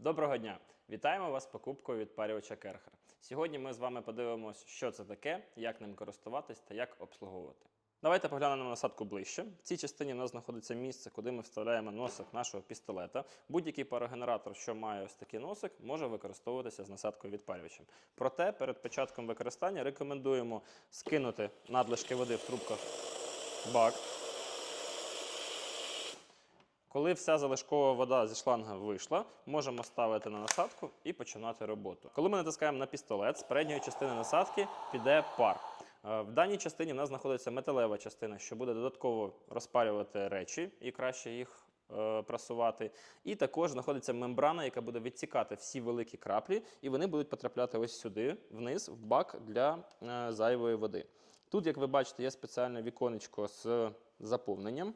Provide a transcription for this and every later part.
Доброго дня! Вітаємо вас з покупкою відпарювача Керхер. Сьогодні ми з вами подивимося, що це таке, як ним користуватись та як обслуговувати. Давайте поглянемо на насадку ближче. В цій частині у нас знаходиться місце, куди ми вставляємо носик нашого пістолета. Будь-який парогенератор, що має ось такий носик, може використовуватися з насадкою відпарювачем. Проте перед початком використання рекомендуємо скинути надлишки води в трубках бак. Коли вся залишкова вода зі шланга вийшла, можемо ставити на насадку і починати роботу. Коли ми натискаємо на пістолет, з передньої частини насадки піде пар. Е, В даній частині в нас знаходиться металева частина, що буде додатково розпарювати речі і краще їх е, прасувати. І також знаходиться мембрана, яка буде відсікати всі великі краплі, і вони будуть потрапляти ось сюди, вниз, в бак для е, зайвої води. Тут, як ви бачите, є спеціальне віконечко з заповненням.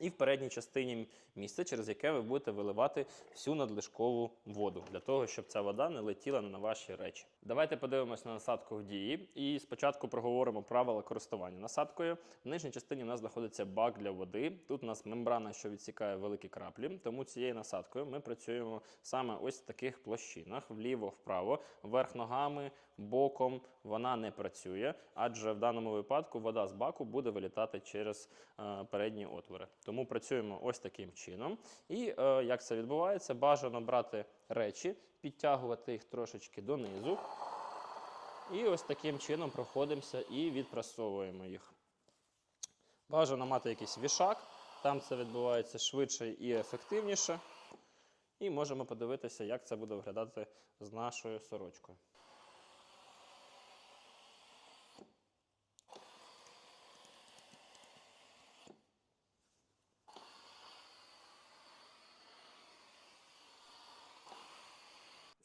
І в передній частині місце, через яке ви будете виливати всю надлишкову воду, для того, щоб ця вода не летіла на ваші речі. Давайте подивимось на насадку в дії. І спочатку проговоримо правила користування насадкою. В нижній частині у нас знаходиться бак для води. Тут у нас мембрана, що відсікає великі краплі. Тому цією насадкою ми працюємо саме ось в таких площинах: вліво, вправо, вверх ногами, боком. Вона не працює, адже в даному випадку вода з баку буде вилітати через е, передні отвори. Тому працюємо ось таким чином. І е, як це відбувається, бажано брати речі, підтягувати їх трошечки донизу. І ось таким чином проходимося і відпрасовуємо їх. Бажано мати якийсь вішак, там це відбувається швидше і ефективніше. І можемо подивитися, як це буде виглядати з нашою сорочкою.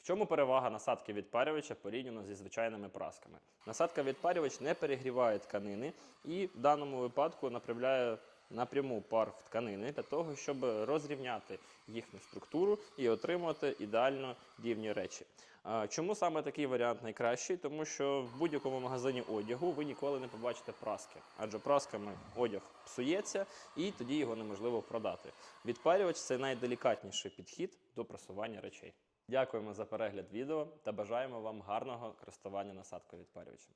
Чому перевага насадки відпарювача порівняно зі звичайними прасками? Насадка відпарювач не перегріває тканини і в даному випадку направляє напряму пар в тканини для того, щоб розрівняти їхню структуру і отримати ідеально рівні речі. Чому саме такий варіант найкращий? Тому що в будь-якому магазині одягу ви ніколи не побачите праски, адже прасками одяг псується і тоді його неможливо продати. Відпарювач це найделікатніший підхід до прасування речей. Дякуємо за перегляд відео та бажаємо вам гарного користування насадкою відпарювачем.